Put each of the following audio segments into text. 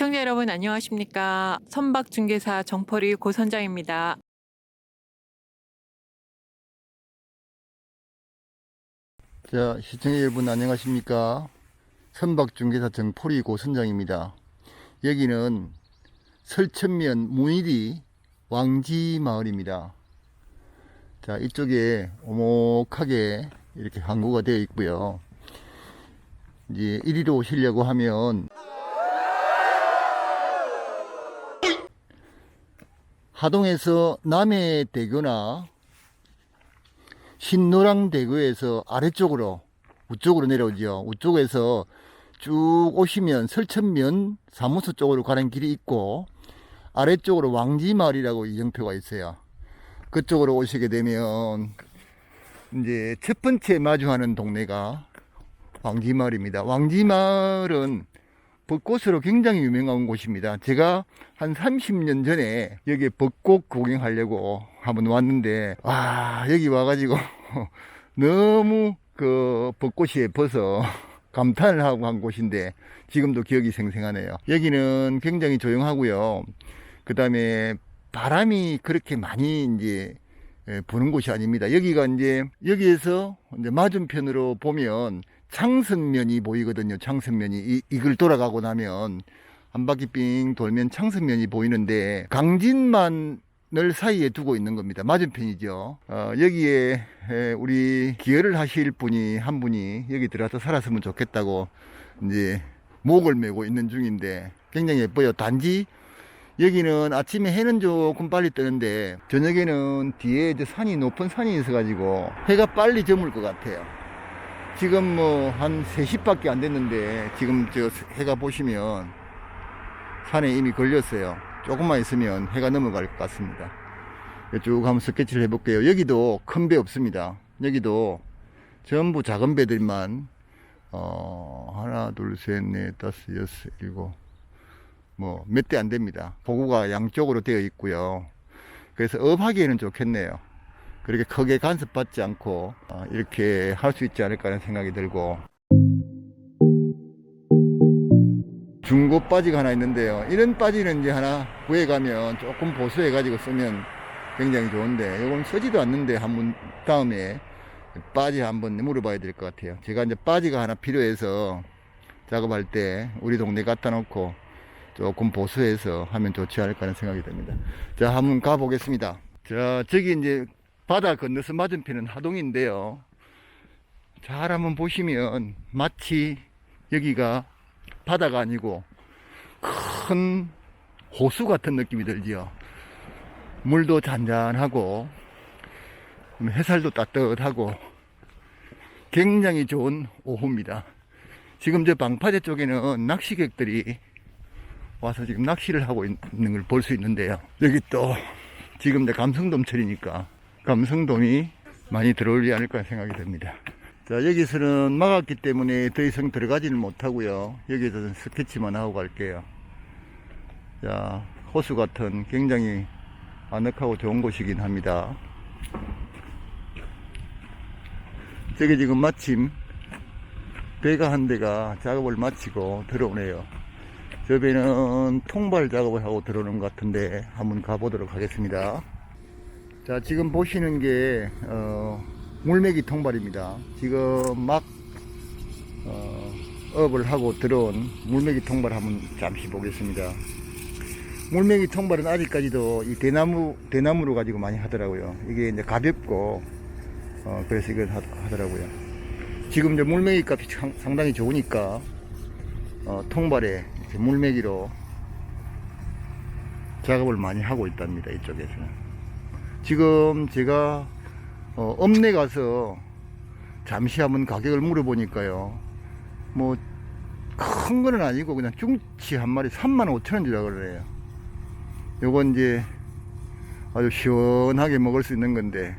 시청자 여러분 안녕하십니까? 선박 중개사 정포리 고선장입니다. 자, 시청자 여러분 안녕하십니까? 선박 중개사 정포리 고선장입니다. 여기는 설천면 문일이 왕지 마을입니다. 자, 이쪽에 오목하게 이렇게 항구가 되어 있고요. 이제 이리로 오시려고 하면 하동에서 남해대교나 신노랑대교에서 아래쪽으로 우쪽으로 내려오죠. 우쪽에서 쭉 오시면 설천면 사무소 쪽으로 가는 길이 있고 아래쪽으로 왕지마을이라고 이정표가 있어요. 그쪽으로 오시게 되면 이제 첫 번째 마주하는 동네가 왕지마을입니다. 왕지마을은 벚꽃으로 굉장히 유명한 곳입니다. 제가 한 30년 전에 여기 벚꽃 구경하려고 한번 왔는데, 와, 여기 와가지고 너무 그 벚꽃이 예뻐서 감탄을 하고 한 곳인데, 지금도 기억이 생생하네요. 여기는 굉장히 조용하고요. 그 다음에 바람이 그렇게 많이 이제 예, 부는 곳이 아닙니다. 여기가 이제, 여기에서 이제 맞은편으로 보면 창선면이 보이거든요. 창선면이. 이, 이걸 돌아가고 나면 한 바퀴 삥 돌면 창선면이 보이는데 강진만 을 사이에 두고 있는 겁니다. 맞은편이죠. 어, 여기에 에, 우리 기여를 하실 분이 한 분이 여기 들어와서 살았으면 좋겠다고 이제 목을 메고 있는 중인데 굉장히 예뻐요. 단지 여기는 아침에 해는 조금 빨리 뜨는데 저녁에는 뒤에 이제 산이 높은 산이 있어가지고 해가 빨리 저물 것 같아요. 지금 뭐 한 3시밖에 안 됐는데 지금 저 해가 보시면 산에 이미 걸렸어요. 조금만 있으면 해가 넘어갈 것 같습니다. 쭉 한번 스케치를 해볼게요. 여기도 큰 배 없습니다. 여기도 전부 작은 배들만 어 하나 둘 셋 넷 다섯 여섯 일곱 뭐 몇 대 안 됩니다. 보고가 양쪽으로 되어 있고요. 그래서 업하기에는 좋겠네요. 그렇게 크게 간섭받지 않고 어, 이렇게 할 수 있지 않을까 하는 생각이 들고 중고 바지가 하나 있는데요. 이런 바지는 이제 하나 구해가면 조금 보수해 가지고 쓰면 굉장히 좋은데 이건 쓰지도 않는데 한번 다음에 바지 한번 물어봐야 될 것 같아요. 제가 이제 바지가 하나 필요해서 작업할 때 우리 동네 갖다 놓고 조금 보수해서 하면 좋지 않을까 하는 생각이 듭니다. 자, 한번 가보겠습니다. 자, 저기 이제 바다 건너서 맞은편은 하동인데요. 잘 한번 보시면 마치 여기가 바다가 아니고 큰 호수 같은 느낌이 들지요. 물도 잔잔하고 햇살도 따뜻하고 굉장히 좋은 오후입니다. 지금 저 방파제 쪽에는 낚시객들이 와서 지금 낚시를 하고 있는 걸 볼 수 있는데요. 여기 또 지금 이제 감성돔철이니까 감성돔이 많이 들어오지 않을까 생각이 듭니다. 자, 여기서는 막았기 때문에 더 이상 들어가지는 못하고요. 여기서는 스케치만 하고 갈게요. 자, 호수 같은 굉장히 아늑하고 좋은 곳이긴 합니다. 저기 지금 마침 배가 한 대가 작업을 마치고 들어오네요. 저 배는 통발 작업을 하고 들어오는 것 같은데 한번 가보도록 하겠습니다. 자, 지금 보시는 게, 어, 물메기 통발입니다. 지금 막, 어, 업을 하고 들어온 물메기 통발 한번 잠시 보겠습니다. 물메기 통발은 아직까지도 이 대나무, 대나무로 가지고 많이 하더라고요. 이게 이제 가볍고, 어, 그래서 이걸 하, 하더라고요. 지금 이제 물메기 값이 상- 상당히 좋으니까, 어, 통발에 물메기로 작업을 많이 하고 있답니다. 이쪽에서는. 지금 제가 어, 읍내 가서 잠시 한번 가격을 물어보니까요. 뭐 큰 거는 아니고 그냥 중치 한 마리 3만 5천 원 주라 그래요. 요건 이제 아주 시원하게 먹을 수 있는 건데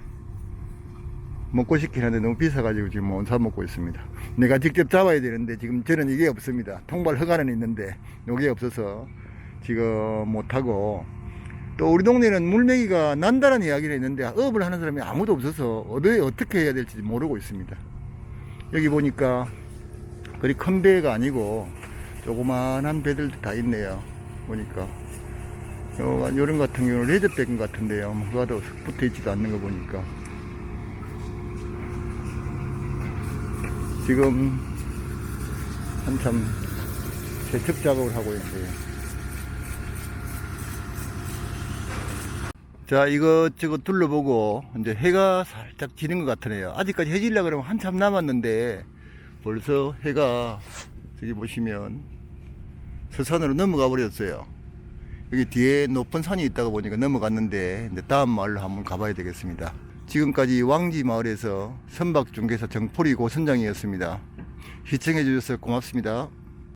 먹고 싶긴 한데 너무 비싸가지고 지금 못사 먹고 있습니다. 내가 직접 잡아야 되는데 지금 저는 이게 없습니다. 통발 허가는 있는데 요게 없어서 지금 못하고 또 우리 동네는 물메기가 난다는 이야기를 했는데 업을 하는 사람이 아무도 없어서 어디에 어떻게 해야 될지 모르고 있습니다. 여기 보니까 그리 큰 배가 아니고 조그만한 배들도 다 있네요. 보니까. 요, 요런 같은 경우는 레드백 같은데요. 뭐 그거도 붙어 있지도 않는 거 보니까. 지금 한참 세척 작업을 하고 있어요. 자, 이것저것 둘러보고, 이제 해가 살짝 지는 것 같으네요. 아직까지 해질라 그러면 한참 남았는데, 벌써 해가, 저기 보시면, 서산으로 넘어가 버렸어요. 여기 뒤에 높은 산이 있다가 보니까 넘어갔는데, 이제 다음 마을로 한번 가봐야 되겠습니다. 지금까지 왕지 마을에서 선박 중개사 정포리 고선장이었습니다. 시청해 주셔서 고맙습니다.